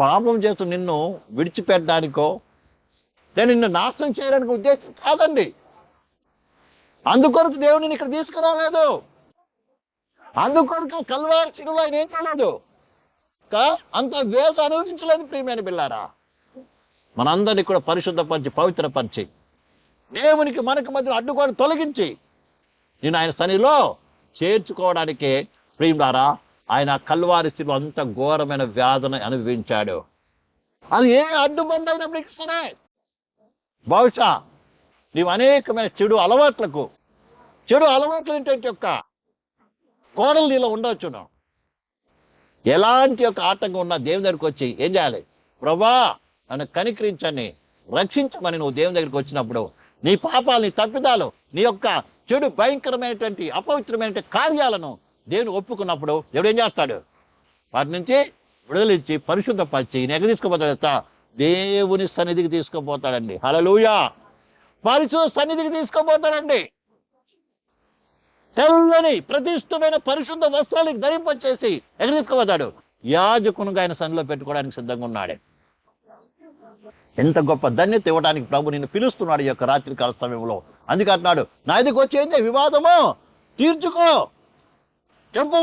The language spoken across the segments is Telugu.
పాపం చేస్తూ నిన్ను విడిచిపెట్టడానికో నేను నిన్ను నాశనం చేయడానికి ఉద్దేశం కాదండి. అందుకొరకు దేవుడిని ఇక్కడ తీసుకురాలేదు. అందుకొరకు కల్వారి శిలువ ఆయన ఏం చేయలేదు. కా- అంత వేద అనుభవించలేదు ప్రియమైన బిల్లారా మనందరినీ కూడా పరిశుద్ధపరిచి పవిత్రపరిచి దేవునికి మనకు మధ్య అడ్డుకొని తొలగించి నేను ఆయన సనిలో చేర్చుకోవడానికే ప్రియులారా ఆయన కల్వారి శిలువ అంత ఘోరమైన వ్యాధన అనుభవించాడు. అది ఏ అడ్డుబండ అయినప్పటికీ సరే. బహుశా నీవు అనేకమైన చెడు అలవాట్లకు చెడు అలవాట్లు ఏంటంటే యొక్క కోడలు నీలో ఉండవచ్చును ఎలాంటి యొక్క ఆటంకం ఉన్నా దేవుని దగ్గరికి వచ్చి ఏం చేయాలి? ప్రభా నన్ను కనికరించని రక్షించమని నువ్వు దేవుని దగ్గరికి వచ్చినప్పుడు నీ పాపాలు నీ తప్పిదాలు నీ యొక్క చెడు భయంకరమైనటువంటి అపవిత్రమైన కార్యాలను దేవుని ఒప్పుకున్నప్పుడు దేవుడు ఏం చేస్తాడు? వాటి నుంచి విడుదలిచ్చి పరిశుద్ధపరిచి నేను తీసుకుపోతాడు దేవుని సన్నిధికి తీసుకుపోతాడండి. హలలుయా పరిశుద్ధ సన్నిధికి తీసుకుపోతాడండి. తెల్లని ప్రతిష్టమైన పరిశుద్ధ వస్త్రాలకు ధరింపచేసి ఎక్కడ తీసుకుపోతాడు? యాజకునుగా ఆయన సన్నిలో పెట్టుకోవడానికి సిద్ధంగా ఉన్నాడే. ఎంత గొప్ప ధన్యత ఇవ్వడానికి ప్రభు నిన్ను పిలుస్తున్నాడు ఈ యొక్క రాత్రికాల సమయంలో. అందుకే అంటున్నాడు నా ఇదికి వచ్చేంది వివాదము. తీర్చుకో. చెంప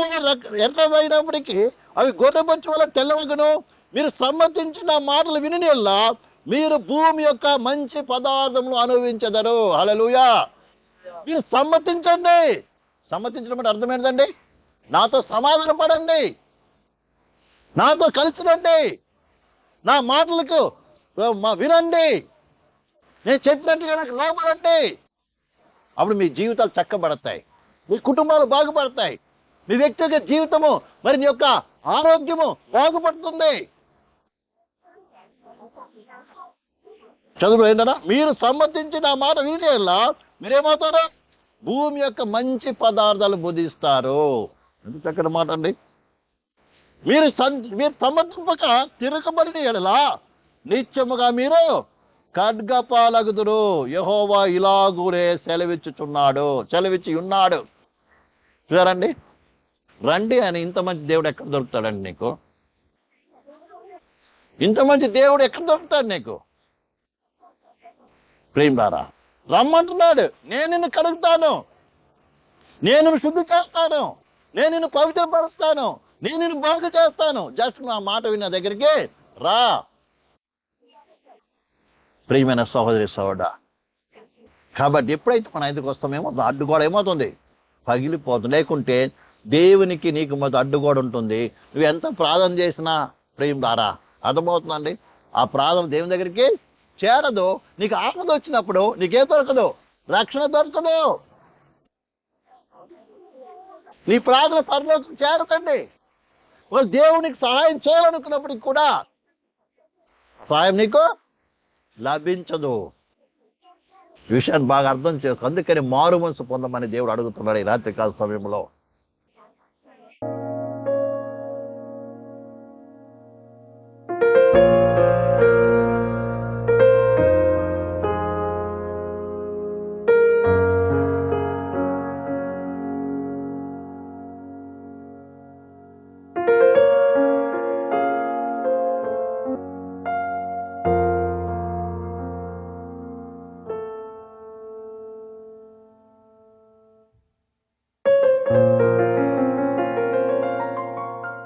ఎర్రమైనప్పటికీ అవి గొర్రెపంచు వల్ల తెల్లవగను మీరు సమ్మతించిన మాటలు వినిలా మీరు భూమి యొక్క మంచి పదార్థములు అనుభవించదరు. హలలుయా మీరు సమ్మతించండి. సమ్మతించడం అంటే అర్థమైందండి నాతో సమాధాన పడండి. నాతో కలిసి రండి నా మాటలకు మా వినండి. నేను చెప్పినట్టుగా నాకు లోపడండి అప్పుడు మీ జీవితాలు చక్కబడతాయి. మీ కుటుంబాలు బాగుపడతాయి. మీ వ్యక్తిగత జీవితము మరి నీ యొక్క ఆరోగ్యము బాగుపడుతుంది. చదువు ఏంటన్నా మీరు సమ్మతించిన ఆ మాట వినేలా మీరేమవుతారు? భూమి యొక్క మంచి పదార్థాలు బుధిస్తారు. ఎంత చక్కటి మాట అండి? మీరు సం- మీరు సమర్థింపక తిరగబడిన ఎడలా నిత్యముగా మీరు ఖడ్గపాలగుదురు. యహోవా ఇలాగూరే సెలవిచ్చుచున్నాడు సెలవిచ్చి ఉన్నాడు. చూసారండి రండి అని ఇంత మంచి దేవుడు ఎక్కడ దొరుకుతాడండి నీకు? ఇంత మంచి దేవుడు ఎక్కడ దొరుకుతాడు నీకు? ప్రేమలారా రమ్మంటున్నాడు నేను నిన్ను కడుగుతాను నేను శుద్ధి చేస్తాను నేను నిన్ను పవిత్రపరుస్తాను నేను నిన్ను బాగు చేస్తాను. జస్ట్ నా మాట విన్న దగ్గరికి రా. ప్రియమైన సహోదరి సహోడ కాబట్టి ఎప్పుడైతే మన ఐదుకు వస్తామేమో కూడా ఏమవుతుంది? పగిలిపోతుంది. లేకుంటే దేవునికి నీకు మొదటి అడ్డుగోడ ఉంటుంది. నువ్వు ఎంత ప్రార్థన చేసినా ప్రేమ ద్వారా. అర్థమవుతుందండి? ఆ ప్రార్థన దేవుని దగ్గరికి చేరదు. నీకు ఆపద వచ్చినప్పుడు నీకేం దొరకదు. రక్షణ దొరకదు. నీ ప్రార్థన పరిలోకం చేరదండి ఒక దేవునికి సహాయం చేయాలనుకున్నప్పటికి కూడా సహాయం నీకు లభించదు. విషయాన్ని బాగా అర్థం చేసుకో. అందుకని మారు మనసు పొందమని దేవుడు అడుగుతున్నాడు ఈ రాత్రికాల సమయంలో.